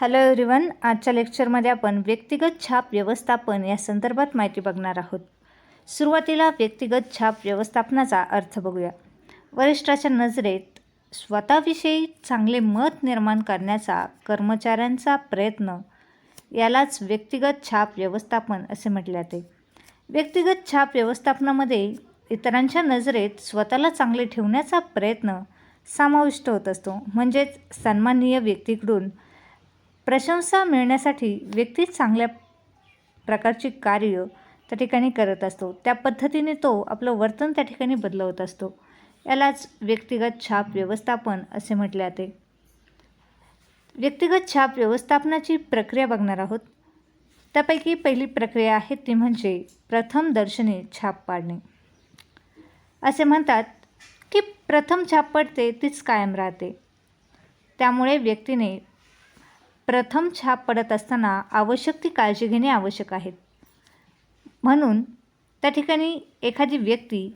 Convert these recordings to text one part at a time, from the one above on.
Hello everyone आजच्या लेक्चरमध्ये आपण व्यक्तिगत छाप व्यवस्थापन या संदर्भात माहिती बघणार आहोत. सुरुवातीला व्यक्तिगत छाप व्यवस्थापनाचा अर्थ बघूया. वरिष्ठाच्या नजरेत स्वतःविषयी चांगले मत निर्माण करण्याचा कर्मचाऱ्यांचा प्रयत्न यालाच व्यक्तिगत छाप व्यवस्थापन असे म्हटले जाते. व्यक्तिगत छाप व्यवस्थापनामध्ये इतरांच्या नजरेत स्वतःला चांगले ठेवण्याचा प्रयत्न समाविष्ट होत असतो. म्हणजेच सन्माननीय व्यक्तीकडून प्रशंसा मिळण्यासाठी व्यक्ती चांगल्या प्रकारची कार्य त्या ठिकाणी करत असतो. त्या पद्धतीने तो आपलं वर्तन त्या ठिकाणी बदलवत असतो. यालाच व्यक्तिगत छाप व्यवस्थापन असे म्हटले जाते. व्यक्तिगत छाप व्यवस्थापनाची प्रक्रिया बघणार आहोत. त्यापैकी पहिली प्रक्रिया आहे ती म्हणजे प्रथम दर्शनी छाप पाडणे. असे म्हणतात की प्रथम छाप पडते तीच कायम राहते. त्यामुळे व्यक्तीने प्रथम छाप पडत असताना आवश्यक ती काळजी घेणे आवश्यक आहे. म्हणून त्या ठिकाणी एखादी व्यक्ती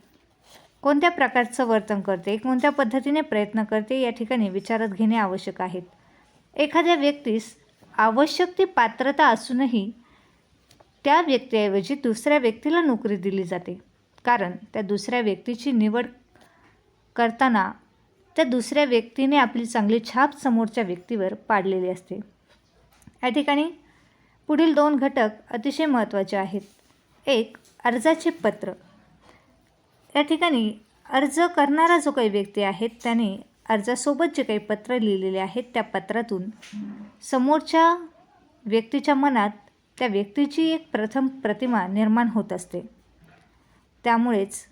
कोणत्या प्रकारचं वर्तन करते कोणत्या पद्धतीने प्रयत्न करते या ठिकाणी विचारात घेणे आवश्यक आहेत एखाद्या व्यक्तीस आवश्यक ती पात्रता असूनही त्या व्यक्तीऐवजी दुसऱ्या व्यक्तीला नोकरी दिली जाते. कारण त्या दुसऱ्या व्यक्तीची निवड करताना त्या दुसऱ्या व्यक्तीने आपली चांगली छाप समोरच्या व्यक्तीवर पाडलेली असते. या ठिकाणी पुढील दोन घटक अतिशय महत्त्वाचे आहेत. एक अर्जाचे पत्र. या ठिकाणी अर्ज करणारा जो काही व्यक्ती आहे त्याने अर्जासोबत जे काही पत्र लिहिलेले आहेत त्या पत्रातून समोरच्या व्यक्तीच्या मनात त्या व्यक्तीची एक प्रथम प्रतिमा निर्माण होत असते. त्यामुळेच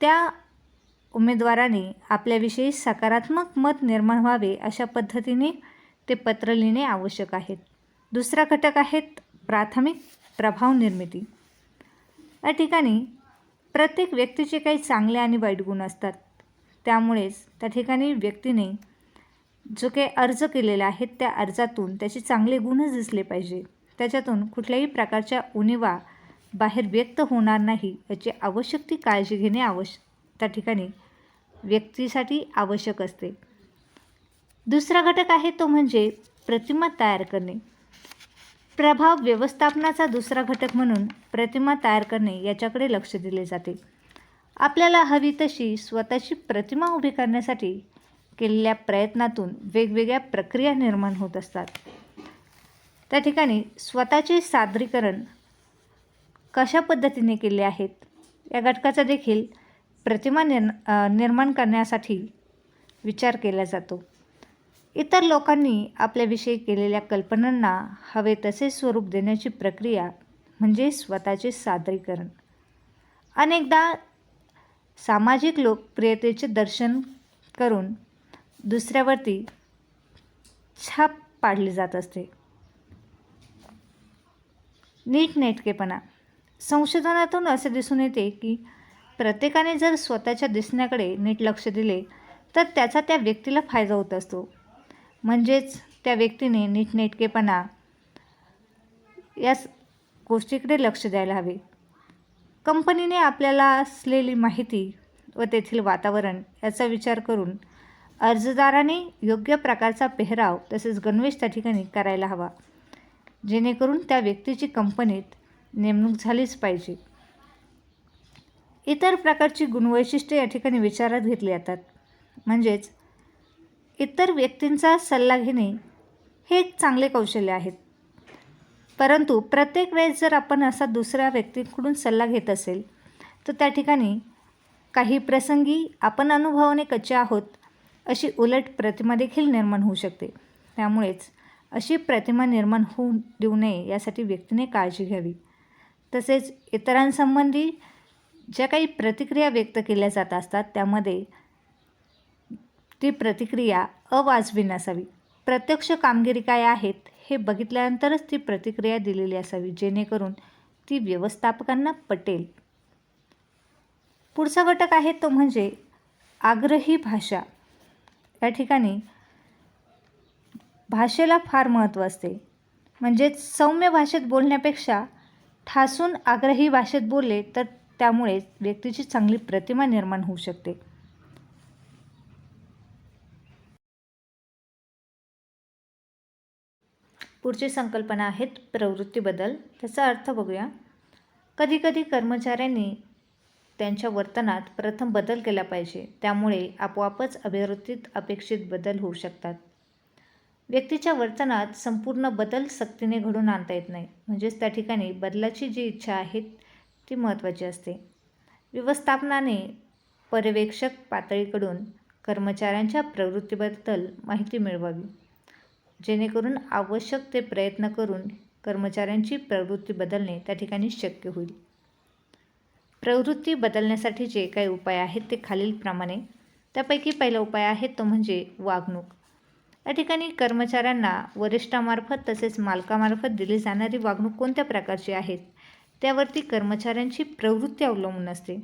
त्या उमेदवाराने आपल्याविषयी सकारात्मक मत निर्माण व्हावे अशा पद्धतीने ते पत्र लिहिणे आवश्यक आहेत. दुसरा घटक आहेत प्राथमिक प्रभाव निर्मिती. या ठिकाणी प्रत्येक व्यक्तीचे काही चांगले आणि वाईट गुण असतात. त्यामुळेच त्या ठिकाणी व्यक्तीने जो काही अर्ज केलेला आहे त्या अर्जातून त्याचे चांगले गुणच दिसले पाहिजे. त्याच्यातून कुठल्याही प्रकारच्या उणीवा बाहेर व्यक्त होणार नाही याची आवश्यक ती काळजी घेणे आवश्यक त्या ठिकाणी व्यक्तीसाठी आवश्यक असते. दुसरा घटक आहे तो म्हणजे प्रतिमा तयार करणे. प्रभाव व्यवस्थापनाचा दुसरा घटक म्हणून प्रतिमा तयार करणे याच्याकडे लक्ष दिले जाते. आपल्याला हवी तशी स्वतःची प्रतिमा उभी करण्यासाठी केलेल्या प्रयत्नातून वेगवेगळ्या प्रक्रिया निर्माण होत असतात. त्या ठिकाणी स्वतःचे सादरीकरण कशा पद्धतीने केले आहेत या घटकाचा देखील प्रतिमा निर् निर्माण करण्यासाठी विचार केला जातो. इतर लोकांनी आपल्याविषयी केलेल्या कल्पनांना हवे तसे स्वरूप देण्याची प्रक्रिया म्हणजे स्वतःचे सादरीकरण. अनेकदा सामाजिक लोकप्रियतेचे दर्शन करून दुसऱ्यावरती छाप पाडली जात असते. नीटनेटकेपणा. संशोधनातून असे दिसून येते की प्रत्येकाने जर स्वतःच्या दिसण्याकडे नीट लक्ष दिले तर त्याचा त्या व्यक्तीला फायदा होत असतो. म्हणजेच त्या व्यक्तीने नीटनेटकेपणा या गोष्टीकडे लक्ष द्यायला हवे. कंपनीने आपल्याला असलेली माहिती व तेथील वातावरण याचा विचार करून अर्जदाराने योग्य प्रकारचा पेहराव तसेच गणवेश त्या ठिकाणी करायला हवा. जेणेकरून त्या व्यक्तीची कंपनीत नेमणूक झालीच पाहिजे. इतर प्रकारची गुणवैशिष्ट्ये या ठिकाणी विचारात घेतली जातात. म्हणजेच इतर व्यक्तींचा सल्ला घेणे हे एक चांगले कौशल्य आहेत परंतु प्रत्येक वेळेस जर आपण असा दुसऱ्या व्यक्तीकडून सल्ला घेत असेल तर त्या ठिकाणी काही प्रसंगी आपण अनुभवाने कच्चे आहोत अशी उलट प्रतिमा देखील निर्माण होऊ शकते. त्यामुळेच अशी प्रतिमा निर्माण होऊ देऊ नये यासाठी व्यक्तीने काळजी घ्यावी. तसेच इतरांसंबंधी ज्या काही प्रतिक्रिया व्यक्त केल्या जात असतात त्यामध्ये ती प्रतिक्रिया अवाजवी नसावी. प्रत्यक्ष कामगिरी काय आहेत हे बघितल्यानंतरच ती प्रतिक्रिया दिलेली असावी जेणेकरून ती व्यवस्थापकांना पटेल. पुढचा घटक आहे तो म्हणजे आग्रही भाषा. या ठिकाणी भाषेला फार महत्त्व असते. म्हणजेच सौम्य भाषेत बोलण्यापेक्षा ठासून आग्रही भाषेत बोलले तर त्यामुळे व्यक्तीची चांगली प्रतिमा निर्माण होऊ शकते. पुढची संकल्पना आहेत प्रवृत्ती बदल. त्याचा अर्थ बघूया. कधीकधी कर्मचाऱ्यांनी त्यांच्या वर्तनात प्रथम बदल केला पाहिजे. त्यामुळे आपोआपच अभिवृत्तीत अपेक्षित बदल होऊ शकतात. व्यक्तीच्या वर्तनात संपूर्ण बदल सक्तीने घडून आणता येत नाही. म्हणजेच त्या ठिकाणी बदलाची जी इच्छा आहे ती महत्त्वाची असते. व्यवस्थापनाने पर्यवेक्षक पातळीकडून कर्मचाऱ्यांच्या प्रवृत्तीबद्दल माहिती मिळवावी. जेणेकरून आवश्यक ते प्रयत्न करून कर्मचाऱ्यांची प्रवृत्ती बदलणे त्या ठिकाणी शक्य होईल. प्रवृत्ती बदलण्यासाठी जे काही उपाय आहेत ते खालीलप्रमाणे त्यापैकी पहिला उपाय आहे तो म्हणजे वागणूक. या ठिकाणी कर्मचाऱ्यांना वरिष्ठामार्फत तसेच मालकामार्फत दिली जाणारी वागणूक कोणत्या प्रकारची आहेत? त्यावरती कर्मचाऱ्यांची प्रवृत्ती अवलंबून असते.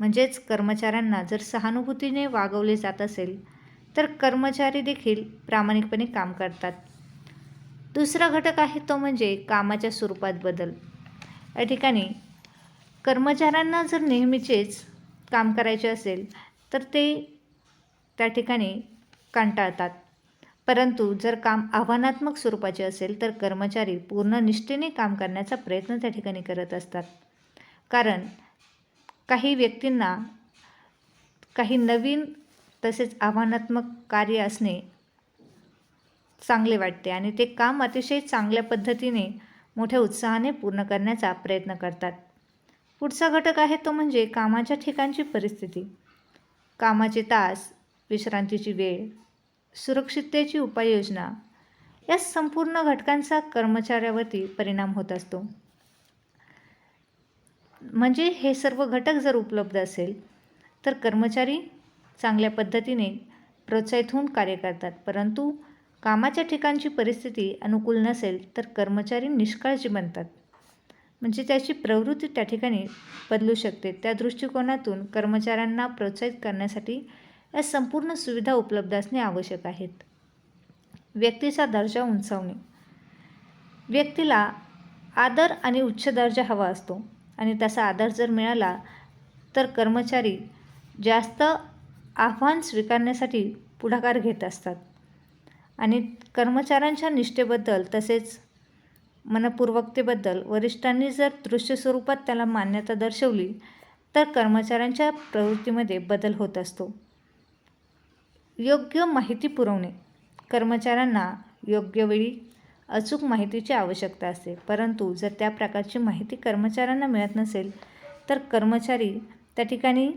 म्हणजेच कर्मचाऱ्यांना जर सहानुभूतीने वागवले जात असेल तर कर्मचारी देखील प्रामाणिकपणे काम करतात. दुसरा घटक आहे तो म्हणजे कामाच्या स्वरूपात बदल. या ठिकाणी कर्मचाऱ्यांना जर नेहमीचेच काम करायचे असेल तर ते त्या ठिकाणी कंटाळतात. परंतु जर काम आव्हानात्मक स्वरूपाचे असेल तर कर्मचारी पूर्ण निष्ठेने काम करण्याचा प्रयत्न त्या ठिकाणी करत असतात. कारण काही व्यक्तींना काही नवीन तसेच आव्हानात्मक कार्य असणे चांगले वाटते आणि ते काम अतिशय चांगल्या पद्धतीने मोठ्या उत्साहाने पूर्ण करण्याचा प्रयत्न करतात. पुढचा घटक आहे तो म्हणजे कामाच्या ठिकाणची परिस्थिती. कामाचे तास विश्रांतीची वेळ सुरक्षिततेची उपाययोजना या संपूर्ण घटकांचा कर्मचाऱ्यावरती परिणाम होत असतो. म्हणजे हे सर्व घटक जर उपलब्ध असेल तर कर्मचारी चांगल्या पद्धतीने प्रोत्साहित होऊन कार्य करतात. परंतु कामाच्या ठिकाणची परिस्थिती अनुकूल नसेल तर कर्मचारी निष्काळजी बनतात. म्हणजे त्याची प्रवृत्ती त्या ठिकाणी बदलू शकते. त्या दृष्टिकोनातून कर्मचाऱ्यांना प्रोत्साहित करण्यासाठी या संपूर्ण सुविधा उपलब्ध असणे आवश्यक आहेत व्यक्तीचा दर्जा उंचावणे. व्यक्तीला आदर आणि उच्च दर्जा हवा असतो. आणि तसा आदर जर मिळाला तर कर्मचारी जास्त आव्हान स्वीकारण्यासाठी पुढाकार घेत असतात. आणि कर्मचाऱ्यांच्या निष्ठेबद्दल तसेच मनपूर्वकतेबद्दल वरिष्ठांनी जर दृश्य स्वरूपात त्याला मान्यता दर्शवली तर कर्मचाऱ्यांच्या प्रवृत्तीमध्ये बदल होत असतो. योग्य माहिती पुरवणे. कर्मचाऱ्यांना योग्य वेळी अचूक माहितीची आवश्यकता असते. परंतु जर त्या प्रकारची माहिती कर्मचाऱ्यांना मिळत नसेल तर कर्मचारी त्या ठिकाणी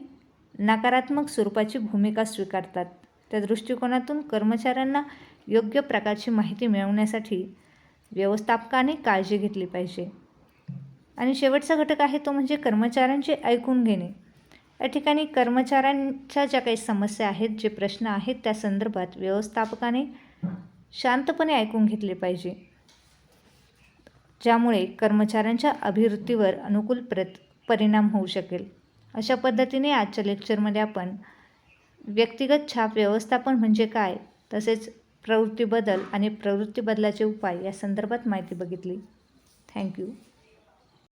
नकारात्मक स्वरूपाची भूमिका स्वीकारतात. त्या दृष्टिकोनातून कर्मचाऱ्यांना योग्य प्रकारची माहिती मिळवण्यासाठी व्यवस्थापकाने काळजी घेतली पाहिजे. आणि शेवटचा घटक आहे तो म्हणजे कर्मचाऱ्यांचे ऐकून घेणे. या ठिकाणी कर्मचाऱ्यांच्या ज्या काही समस्या आहेत जे प्रश्न आहेत त्या संदर्भात व्यवस्थापकाने शांतपणे ऐकून घेतले पाहिजे. ज्यामुळे कर्मचाऱ्यांच्या अभिवृत्तीवर अनुकूल प्रत परिणाम होऊ शकेल. अशा पद्धतीने आजच्या लेक्चरमध्ये आपण व्यक्तिगत छाप व्यवस्थापन म्हणजे काय तसेच प्रवृत्ती बदल आणि प्रवृत्ती बदलाचे उपाय या संदर्भात माहिती बघितली. थँक्यू